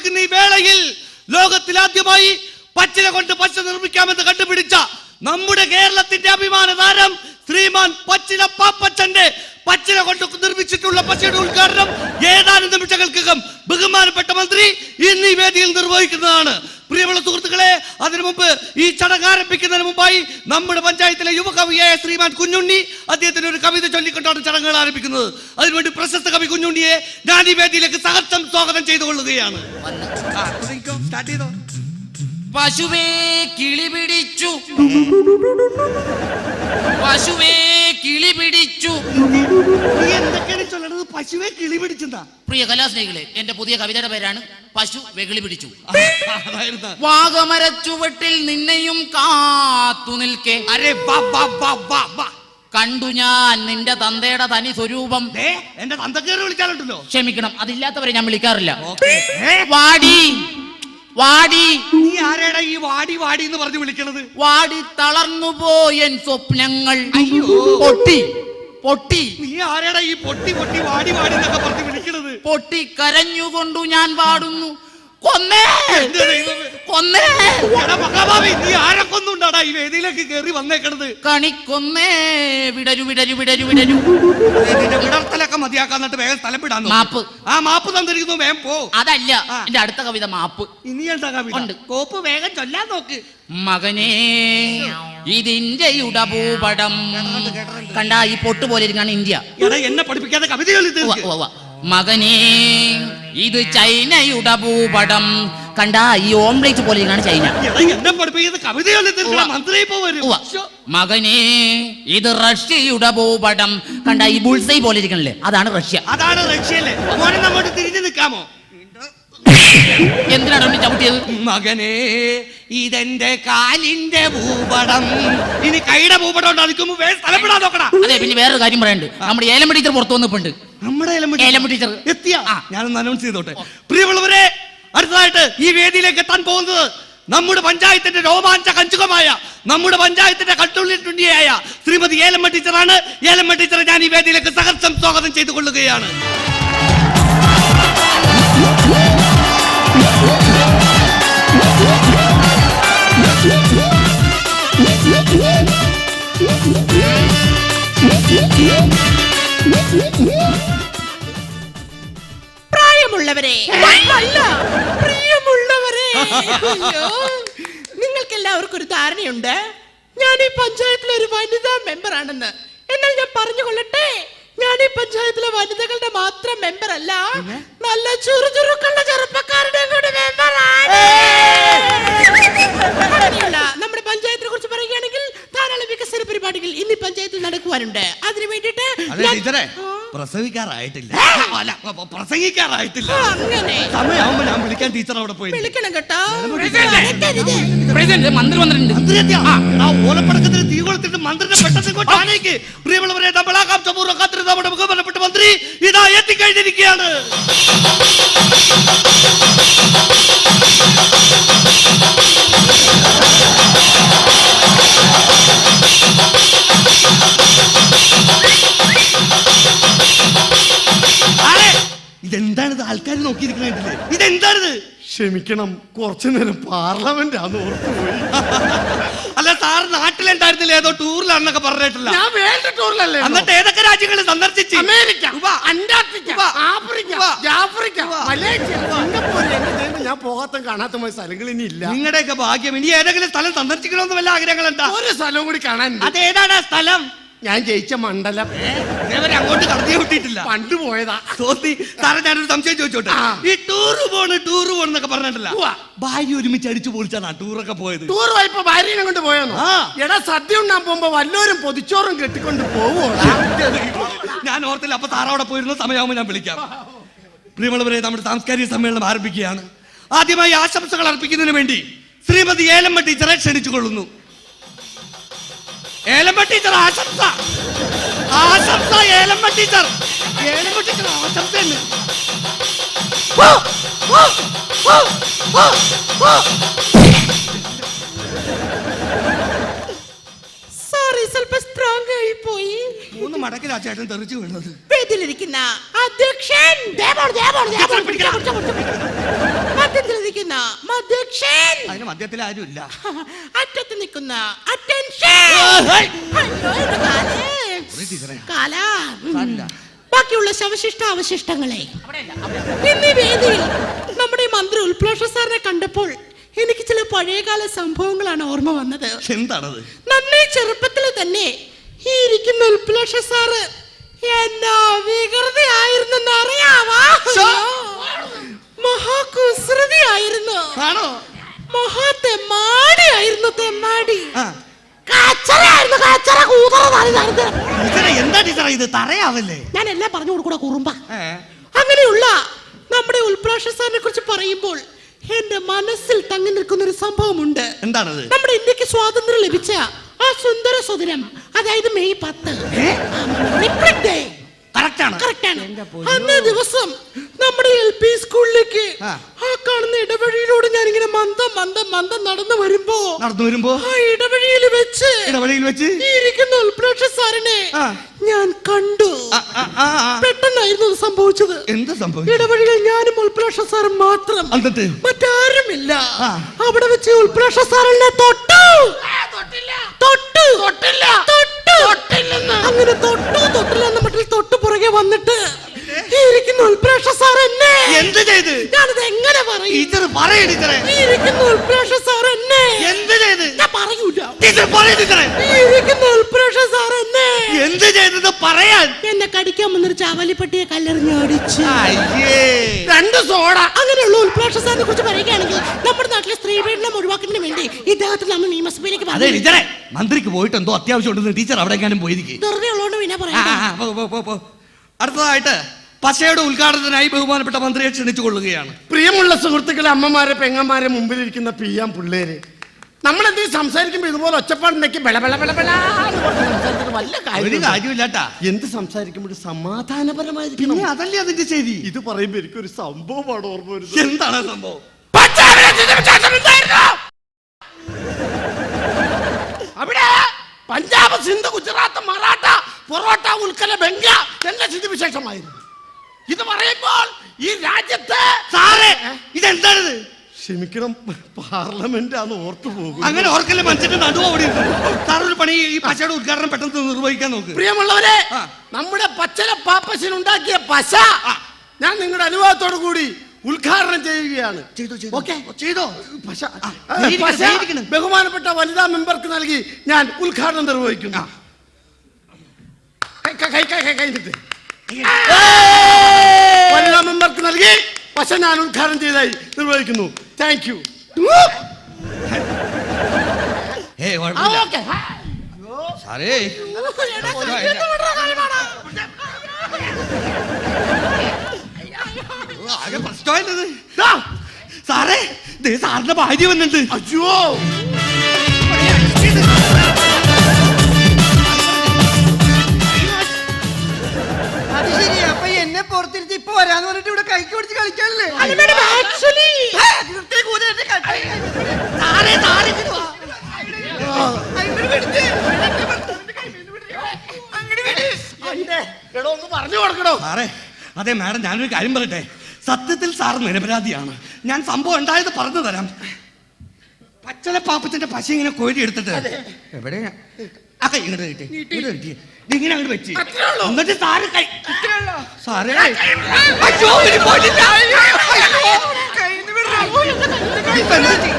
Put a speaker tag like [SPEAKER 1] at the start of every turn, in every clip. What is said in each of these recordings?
[SPEAKER 1] ആഘോഷിക്കുന്ന ഈ വേളയിൽ ലോകത്തിൽ ആദ്യമായി പച്ചില കൊണ്ട് പച്ച നിർമ്മിക്കാമെന്ന് കണ്ടുപിടിച്ച നമ്മുടെ കേരളത്തിന്റെ അഭിമാന താരം ശ്രീമാൻ പച്ചില പാപ്പച്ചന്റെ പച്ചില കൊണ്ട് നിർമ്മിച്ചിട്ടുള്ള പച്ചയുടെ ഉദ്ഘാടനം ഏതാനും നിമിഷങ്ങൾക്കകം ബഹുമാനപ്പെട്ട മന്ത്രി ഇന്ന് ഈ വേദിയിൽ നിർവഹിക്കുന്നതാണ്. പ്രിയമുള്ള സുഹൃത്തുക്കളെ അതിനു മുമ്പ് ഈ ചടങ്ങ് ആരംഭിക്കുന്നതിന് മുമ്പായി നമ്മുടെ പഞ്ചായത്തിലെ യുവകവിയായ ശ്രീമാൻ കുഞ്ഞുണ്ണി അദ്ദേഹത്തിന് ഒരു കവിത ചൊല്ലിക്കൊണ്ടാണ് ചടങ്ങുകൾ ആരംഭിക്കുന്നത്. അതിനുവേണ്ടി പ്രശസ്ത കവി കുഞ്ഞുണ്ണിയെ ഞാൻ ഈ വേദിയിലേക്ക് സഹർഷം സ്വാഗതം ചെയ്തുകൊള്ളുകയാണ്.
[SPEAKER 2] പശുവേ കിളി പിടിച്ചു. പശുവേ കിളി പിടിച്ചു.
[SPEAKER 1] പശുവെ കിളി പിടിച്ചെന്താ?
[SPEAKER 2] പ്രിയ കലാസ്നേഹികളെ എന്റെ പുതിയ കവിതയുടെ പേരാണ് പശു വെകിളി പിടിച്ചു. വാഗമരച്ചുവട്ടിൽ നിന്നെയും കാത്തു നിൽക്കെ.
[SPEAKER 1] അരെ
[SPEAKER 2] കണ്ടു ഞാൻ നിന്റെ തന്തയുടെ തനി സ്വരൂപം.
[SPEAKER 1] എന്റെ തന്തക്കേറി വിളിച്ചാലുണ്ടല്ലോ.
[SPEAKER 2] ക്ഷമിക്കണം അതില്ലാത്തവരെ ഞാൻ വിളിക്കാറില്ല. വാടി. വാടി.
[SPEAKER 1] നീ ആരേടാ ഈ വാടി വാടി എന്ന് പറഞ്ഞു വിളിക്കണത്?
[SPEAKER 2] വാടി തളർന്നു പോയൻ സ്വപ്നങ്ങൾ.
[SPEAKER 1] അയ്യോ.
[SPEAKER 2] പൊട്ടി. പൊട്ടി.
[SPEAKER 1] നീ ആരടാ ഈ പൊട്ടി പൊട്ടി വാടി വാടി എന്നൊക്കെ പറഞ്ഞ് വിളിക്കണത്?
[SPEAKER 2] പൊട്ടി കരഞ്ഞുകൊണ്ടു ഞാൻ പാടുന്നു. കൊന്നേ!
[SPEAKER 1] എന്റെ ദൈവമേ.
[SPEAKER 2] കൊന്നേ.
[SPEAKER 1] എടാ മഹാഭാവി നീ ആരെ കൊന്നുണ്ടാടാ ഈ വേദിയിലേക്ക് കയറി വന്നേക്കണത്.
[SPEAKER 2] കണിക്കൊന്നേ വിടരു വിടരു വിടരു വിടരു.
[SPEAKER 1] അതെ, നിന്റെ വിടർത്തലൊക്കെ മതിയാക്കാൻ എന്നിട്ട് വേഗം സ്ഥലം വിടാൻ നോക്ക്.
[SPEAKER 2] മാപ്പ്.
[SPEAKER 1] ആ മാപ്പ് തന്നിരിക്കുന്നു വേഗം പോ.
[SPEAKER 2] അതല്ല. എന്റെ അടുത്ത കവിത മാപ്പ്.
[SPEAKER 1] ഇനി എന്താ കവിത?
[SPEAKER 2] ഉണ്ട്.
[SPEAKER 1] കോപ്പ് വേഗം ചൊല്ലാൻ നോക്ക്.
[SPEAKER 2] മകനേ ഇതിന്റെ ഉടഭൂപടം കണ്ട ഈ പൊട്ട് പോലെ ഇരിക്കാണ് ഇന്ത്യ.
[SPEAKER 1] എടാ എന്നെ പഠിപ്പിക്കാതെ കവിത ചൊല്ലി
[SPEAKER 2] ഉവ്വ,
[SPEAKER 1] തീർക്ക്
[SPEAKER 2] ഉവ്വ, ഉവ്വ. മകനേ ഇത് ചൈനയുടെ ഭൂപടം കണ്ട ഈ ഓംലേറ്റ് പോലെ ഇരിക്കാണ് ചൈന. മകനെ ഇത് റഷ്യയുടെ ഭൂപടം. കണ്ട ഈ ബുൾസൈ പോലെ ഇരിക്കണല്ലേ? അതാണ് റഷ്യ.
[SPEAKER 1] അതാണ് റഷ്യല്ലേ നമ്മോട്ട് തിരിഞ്ഞു നിൽക്കാമോ?
[SPEAKER 2] എന്തിനാണ് ചവിട്ടിയത്?
[SPEAKER 1] മകനെ ഇതെന്റെ കാലിന്റെ ഭൂപടം. ഇനി കൈയുടെ ഭൂപടം ഉണ്ടാകുമ്പോ നോക്കടാ.
[SPEAKER 2] അതെ പിന്നെ വേറൊരു കാര്യം പറയണ്ട്. നമ്മുടെ ഏലമ്പ ടീച്ചർ പുറത്തു വന്നിട്ടുണ്ട്
[SPEAKER 1] നമ്മുടെ ഏലമ്പ
[SPEAKER 2] ടീച്ചർ?
[SPEAKER 1] എത്തിയ?
[SPEAKER 2] ഞാൻ
[SPEAKER 1] ഞാനൊന്ന് അനൗൺസ് ചെയ്തോട്ടെ. പ്രിയമുള്ളവരെ അടുത്തതായിട്ട് ഈ വേദിയിലേക്ക് എത്താൻ പോകുന്നത് നമ്മുടെ പഞ്ചായത്തിന്റെ രോമാഞ്ച കഞ്ചുകമായ നമ്മുടെ പഞ്ചായത്തിന്റെ കട്ടുള്ളിട്ടുണ്ടിയായ ശ്രീമതി ഏലമ്മ ടീച്ചറാണ്. ഏലമ്മ ടീച്ചറെ ഞാൻ ഈ വേദിയിലേക്ക് സഹർഷം സ്വാഗതം ചെയ്തു കൊള്ളുകയാണ്
[SPEAKER 3] ഞാൻ ഈ പഞ്ചായത്തിലെ ഒരു വനിതാ മെമ്പർ ആണെന്ന് എന്നാൽ ഞാൻ പറഞ്ഞുകൊള്ളട്ടെ. ഞാൻ ഈ പഞ്ചായത്തിലെ വനിതകളുടെ മാത്രം മെമ്പർ അല്ല നല്ല ചുറുചുറുക്കുള്ള ചെറുപ്പക്കാരുടെ കൂടി മെമ്പറാണ്. നമ്മുടെ പഞ്ചായത്തിനെ കുറിച്ച് പറയുകയാണെങ്കിൽ ധാരാളം വികസന പരിപാടികൾ ഇന്ന് പഞ്ചായത്തിൽ നടക്കുവാനുണ്ട്. അതിനു വേണ്ടിയിട്ട്
[SPEAKER 1] പ്രസവിക്കാറായിട്ടില്ല. അല്ല പ്ര- പ്രസംഗിക്കാറായിട്ടില്ല.
[SPEAKER 3] അങ്ങനെ.
[SPEAKER 1] സമയമാകുമ്പോ ഞാൻ വിളിക്കാൻ ടീച്ചർ അവിടെ പോയി.
[SPEAKER 3] വിളിക്കണം കേട്ടോ? അകത്തരുത്.
[SPEAKER 2] പ്രസിഡന്റ് മന്ത്രി വന്നിട്ടുണ്ട്.
[SPEAKER 1] ഓലപ്പടക്കത്തിന് തീ കൊളുത്തിട്ട് മന്ത്രിനെ പെട്ടെന്ന് ഇങ്ങോട്ട് ആനയിക്ക്. പ്രിയമുള്ളവരെ നമ്മൾ ആകാംക്ഷപൂർവം കാത്തിരുന്ന നമ്മുടെ ബഹുമാനപ്പെട്ട മന്ത്രി ഇതാ എത്തിക്കഴിഞ്ഞിരിക്കുകയാണ്.
[SPEAKER 4] ക്ഷമിക്കണം. കുറച്ചു നേരം പാർലമെന്റ് ആന്ന് ഓർത്തുപോയി
[SPEAKER 1] അല്ല സാർ നാട്ടിലുണ്ടായിരുന്നില്ല? ഏതോ ടൂറിലാണെന്നൊക്കെ പറഞ്ഞിട്ടില്ല.
[SPEAKER 4] ഞാൻ വേൾഡ് ടൂറിലല്ലേ
[SPEAKER 1] എന്നിട്ട് ഏതൊക്കെ രാജ്യങ്ങൾ സന്ദർശിച്ചു?
[SPEAKER 4] America. Antarctica Africa. Africa Malaysia Singapore ഞാൻ പോകാത്ത കാണാത്ത സ്ഥലങ്ങൾ ഇനി ഇല്ല.
[SPEAKER 1] നിങ്ങളുടെയൊക്കെ ഭാഗ്യം. ഇനി ഏതെങ്കിലും സ്ഥലം സന്ദർശിക്കണമെന്ന് വല്ല ആഗ്രഹങ്ങളുണ്ടോ
[SPEAKER 4] ഒരു സ്ഥലവും കൂടി കാണാൻ
[SPEAKER 1] അതേതാണ് സ്ഥലം?
[SPEAKER 4] ഞാൻ ജയിച്ച മണ്ഡലം.
[SPEAKER 1] ഇതേവരെ അങ്ങോട്ട് കടത്തി വിട്ടിട്ടില്ല.
[SPEAKER 4] പണ്ട് പോയതാ.
[SPEAKER 1] തോന്നി സാറേ ഞാനൊരു സംശയം ചോദിച്ചോട്ടെ? ഈ ടൂറ് പോണ് ടൂറ് പോണെന്നൊക്കെ പറഞ്ഞിട്ടില്ല. ഭാര്യ ഒരുമിച്ച് അടിച്ചു പൊളിച്ചാണ് ടൂറൊക്കെ പോയത്.
[SPEAKER 4] ടൂർ പോയപ്പോ ഭാര്യനെ കൊണ്ട് പോയെന്നോ. എടാ സദ്യ ഉണ്ടാൻ പോകുമ്പോ വല്ലോരും പൊതിച്ചോറും കെട്ടിക്കൊണ്ട് പോവോ
[SPEAKER 1] ഞാൻ ഓർത്തില്ല അപ്പൊ സാറവിടെ പോയിരുന്ന സമയമാകുമ്പോൾ ഞാൻ വിളിക്കാം. പ്രിയമുള്ളവരെ നമ്മുടെ സാംസ്കാരിക സമ്മേളനം ആരംഭിക്കുകയാണ്. ആദ്യമായി ആശംസകൾ അർപ്പിക്കുന്നതിന് വേണ്ടി ശ്രീമതി ഏലമ്മ ടീച്ചറെ ക്ഷണിച്ചു കൊള്ളുന്നു ഏലമ്മ ടീച്ചർ ആശംസ. ആശംസ ഏലമ്മ ടീച്ചർ. ഏലമ്മ ടീച്ചർ ആശംസ എന്ന്. ആ ഹോ, ഹോ, ഹോ, മടക്കിലാ ചേട്ടൻ തെറിച്ചു വീണത്.
[SPEAKER 3] വീട്ടിലിരിക്കുന്ന അധ്യക്ഷൻ. മധ്യത്തിലിരിക്കുന്ന മധ്യക്ഷൻ
[SPEAKER 1] അതിന് മധ്യത്തിൽ ആരും ഇല്ല
[SPEAKER 3] അറ്റത്ത് നിൽക്കുന്ന അറ്റൻഷൻ. ബാക്കിയുള്ള ശവശിഷ്ട അവശിഷ്ടങ്ങളെ. ഇന്ന് ഈ വേദിയിൽ നമ്മുടെ ഈ മന്ത്രി ഉൽപ്ലോഷ സാറിനെ കണ്ടപ്പോൾ എനിക്ക് ചില പഴയകാല സംഭവങ്ങളാണ് ഓർമ്മ വന്നത്.
[SPEAKER 1] എന്താണത്?
[SPEAKER 3] നന്നേ ചെറുപ്പത്തിൽ തന്നെ ഈ ഇരിക്കുന്ന ഉൽപ്ലോഷ സാറ് എന്നാ വികൃതിയായിരുന്നെന്ന് അറിയാവാ? മഹാകുസൃതിയായിരുന്നു.
[SPEAKER 1] ആണോ?
[SPEAKER 3] മഹാ തെമ്മാടിയായിരുന്നു തെമ്മാടി കാച്ചറയായിരുന്നു കാച്ചറ കൂതറ
[SPEAKER 1] ടീച്ചറെ എന്താ ടീച്ചറെ ഇത്? തറയാവല്ലേ?
[SPEAKER 3] ഞാൻ എല്ലാം പറഞ്ഞു കൊടുക്കൂടാ കുറുമ്പ. അങ്ങനെയുള്ള നമ്മുടെ ഉൽപ്രാഷ സാറിനെ കുറിച്ച് പറയുമ്പോൾ എന്റെ മനസ്സിൽ തങ്ങി നിൽക്കുന്ന ഒരു സംഭവമുണ്ട്.
[SPEAKER 1] എന്താണത്?
[SPEAKER 3] നമ്മുടെ ഇന്ത്യയ്ക്ക് സ്വാതന്ത്ര്യം ലഭിച്ച സുന്ദര സുദിനം. അതായത് മെയ് പത്ത്.
[SPEAKER 1] ആണ്.
[SPEAKER 3] കറക്റ്റ് ദിവസം നമ്മുടെ എൽ പി സ്കൂളിലേക്ക്
[SPEAKER 1] ആ.
[SPEAKER 3] കാണുന്ന ഇടവഴിയിലൂടെ ഞാൻ ഇങ്ങനെ മന്ദം മന്ദം മന്ദം നടന്നു വരുമ്പോ
[SPEAKER 1] നടന്നു വരുമ്പോ?
[SPEAKER 3] ആ ഇടവഴിയിൽ വെച്ച്
[SPEAKER 1] ഇടവഴിയിൽ വെച്ച്?
[SPEAKER 3] ഇരിക്കുന്ന ഉൽപ്രാഷ സാറിനെ ഞാൻ കണ്ടു. പെട്ടെന്നായിരുന്നു അത് സംഭവിച്ചത്.
[SPEAKER 1] എന്ത് സംഭവിച്ചു?
[SPEAKER 3] ഇടവഴിയിൽ ഞാനും ഉൽപ്രാഷ സാറും മാത്രം. മറ്റാരുമില്ല. അവിടെ വെച്ച് ഉൽപ്രാഷ സാറിനെ തൊട്ടു? തൊട്ടു വന്നിട്ട് ഇരിക്കുന്ന ഉൽപ്രാഷ സാർ എന്നെ.
[SPEAKER 1] എന്ത് ചെയ്ത്?
[SPEAKER 3] ഞാനത് എങ്ങനെ പറയും?
[SPEAKER 1] ടീച്ചർ പറയ ടീച്ചറെ.
[SPEAKER 3] ഇരിക്കുന്ന ഉൽപ്രാഷ സാർ എന്നെ.
[SPEAKER 1] എന്ത് ചെയ്ത്?
[SPEAKER 3] ഞാൻ പറയൂല.
[SPEAKER 1] ടീച്ചർ പറയ ടീച്ചറെ.
[SPEAKER 3] ഇരിക്കുന്ന ഉൽപ്രാഷ സാർ എന്നെ.
[SPEAKER 1] എന്ത് ചെയ്തത് പറയാൻ?
[SPEAKER 3] എന്നെ കടിക്കാൻ വന്നൊരു ചാവലിപ്പട്ടിയെ കല്ലെറിഞ്ഞ് അടിച്ച്
[SPEAKER 1] അയ്യേ.
[SPEAKER 3] രണ്ട് സോഡ. അങ്ങനെയുള്ള ഉൽപ്രേക്ഷ സാറിനെ കുറിച്ച് പറയുകയാണെങ്കിൽ നമ്മുടെ നാട്ടിലെ സ്ത്രീ പീഡനം ഒഴിവാക്കുന്നതിന് വേണ്ടി ഇദ്ദേഹത്തിൽ നമ്മൾ നിയമസഭയിലേക്ക്
[SPEAKER 1] അതെ ടീച്ചറെ. മന്ത്രിക്ക് പോയിട്ട് എന്തോ അത്യാവശ്യം ഉണ്ടെന്ന് ടീച്ചർ അവിടെ എങ്ങാനും പോയിരിക്കും.
[SPEAKER 3] വെറുതെ ഉള്ളതുകൊണ്ട് പിന്നെ പറയാം.
[SPEAKER 1] അടുത്തതായിട്ട് പശയുടെ ഉദ്ഘാടനത്തിനായി ബഹുമാനപ്പെട്ട മന്ത്രിയെ ക്ഷണിച്ചു കൊള്ളുകയാണ്
[SPEAKER 4] പ്രിയമുള്ള സുഹൃത്തുക്കളെ അമ്മമാരെ പെങ്ങന്മാരെ മുമ്പിലിരിക്കുന്ന പി എം പിള്ളേര്. നമ്മൾ സംസാരിക്കുമ്പോൾ സംസാരിക്കുമ്പോ ഇതുപോലെ ഒച്ചപ്പാടുണ്ടെങ്കിൽ ബല ബല വല്ല
[SPEAKER 1] ഒരു
[SPEAKER 4] കാര്യം
[SPEAKER 1] കാര്യമില്ലാട്ടാ
[SPEAKER 4] എന്ത് സംസാരിക്കുമ്പോൾ സമാധാനപരമായിരിക്കും
[SPEAKER 1] പിന്നെ അതല്ലേ അതിന്റെ ശരി?
[SPEAKER 4] ഇത് പറയുമ്പോ എനിക്കൊരു സംഭവമാണ് ഓർമ്മ വരുന്നത്.
[SPEAKER 1] എന്താണ് ആ സംഭവം?
[SPEAKER 4] അവിടെ പഞ്ചാബ് സിന്ധു ഗുജറാത്ത് മറാഠ പൊറോട്ട ഉൽക്കല ബംഗ എല്ലാം സ്ഥിതിവിശേഷമായിരുന്നു ഇത് പറയുമ്പോൾ ഈ രാജ്യത്ത്
[SPEAKER 1] സാറേ ഇതെന്താണിത്
[SPEAKER 4] ക്ഷമിക്കണം പാർലമെന്റ് ആണ് ഓർത്തു പോകും
[SPEAKER 1] അങ്ങനെ ഓർക്കല്ലേ മനുഷ്യന്റെ നടുവ് അവിടെ സാർ ഒരു പണി ഈ പശയുടെ ഉദ്ഘാടനം പെട്ടെന്ന് നിർവഹിക്കാൻ നോക്ക്
[SPEAKER 4] പ്രിയമുള്ളവരെ നമ്മുടെ പച്ചര പാപ്പസിന് ഉണ്ടാക്കിയ പശ ഞാൻ നിങ്ങളുടെ അനുഭവത്തോടു കൂടി ഉദ്ഘാടനം ചെയ്യുകയാണ്
[SPEAKER 1] ചെയ്തോ.
[SPEAKER 4] പശ. ബഹുമാനപ്പെട്ട വനിതാ മെമ്പർക്ക് നൽകി ഞാൻ ഉദ്ഘാടനം നിർവഹിക്കുന്നു കൈ, കൈ, കൈ, കൈ. വനിതാ മെമ്പർക്ക് നൽകി. പക്ഷെ ഞാൻ ഉദ്ഘാടനം ചെയ്തായി നിർവഹിക്കുന്നു. താങ്ക് യു
[SPEAKER 1] സാറേ. ആകെ സാറേ ദേ സാറിന്റെ ഭാര്യ വന്നിട്ടുണ്ട്.
[SPEAKER 4] അയ്യോ.
[SPEAKER 5] അത് ശരി അപ്പൊ എന്നെ പുറത്തിരുത്തി ഇപ്പൊ വരാന്ന് പറഞ്ഞിട്ട് ഇവിടെ കൈക്ക് പിടിച്ച് കളിക്കാനല്ലേ?
[SPEAKER 1] ഇങ്ങട് വാ.
[SPEAKER 4] എടോ ഒന്ന് പറഞ്ഞു കൊടുക്കണോ
[SPEAKER 1] സാറേ അതെ മാഡം ഞാനൊരു കാര്യം പറയട്ടെ. സത്യത്തിൽ സാർ നിരപരാധിയാണ്. ഞാൻ സംഭവം ഉണ്ടായത് പറഞ്ഞു തരാം. പച്ചല പാപ്പത്തിന്റെ പശ ഇങ്ങനെ കോരി എടുത്തിട്ട്. എവിടെയാ? ആ കൈ ഇങ്ങോട്ട് കിട്ടി ഇങ്ങോട്ട് കിട്ടി ഇങ്ങനെ അങ്ങോട്ട് വെച്ച്. എന്നിട്ട് സാറ് കൈ സാറേ.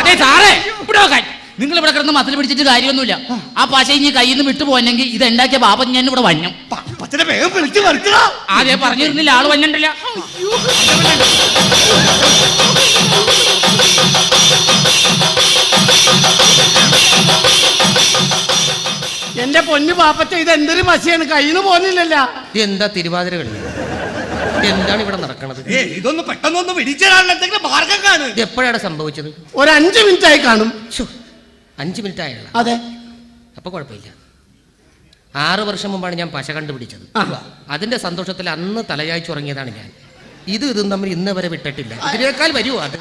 [SPEAKER 2] അതെ സാറേ. ഇവിടെ കൈ നിങ്ങൾ ഇവിടെ കിടന്ന് മസിൽ പിടിച്ചിട്ട് കാര്യമൊന്നുമില്ല. ആ. പശ ഇനി കയ്യിൽ നിന്ന് വിട്ടു പോയെങ്കിൽ ഇത് ഉണ്ടാക്കിയ പാപം ഞാൻ ഇവിടെ
[SPEAKER 1] വന്നു.
[SPEAKER 2] ആദ്യം പറഞ്ഞിരുന്നില്ല ആൾ വഞ്ഞിട്ടില്ല
[SPEAKER 4] പൊന്നു പാപ്പച്ച ഇത് എന്തൊരു പശയാണ് കയ്യിൽ നിന്ന് പോന്നില്ലല്ല.
[SPEAKER 5] എന്താ തിരുവാതിര കളി? എന്താണ് ഇവിടെ നടക്കണത്?
[SPEAKER 1] ഏ ഇതൊന്ന് പെട്ടെന്നൊന്ന് എന്തെങ്കിലും മാർഗം കാണു.
[SPEAKER 5] ഇത് എപ്പോഴാണ് സംഭവിച്ചത്?
[SPEAKER 4] ഒരു അഞ്ചു മിനിറ്റ് ആയി കാണും.
[SPEAKER 5] ശ്ശോ, അഞ്ച് മിനിറ്റ് ആയുള്ള
[SPEAKER 4] അതെ.
[SPEAKER 5] അപ്പൊ കുഴപ്പമില്ല. ആറ് വർഷം മുമ്പാണ് ഞാൻ പശ കണ്ടുപിടിച്ചത്.
[SPEAKER 4] ആ.
[SPEAKER 5] അതിന്റെ സന്തോഷത്തിൽ അന്ന് തലയാഴ്ച ഉറങ്ങിയതാണ് ഞാൻ. ഇത് ഇതും തമ്മിൽ ഇന്ന് വരെ വിട്ടിട്ടില്ല. ഇതിനേക്കാൾ വരുമോ അത്?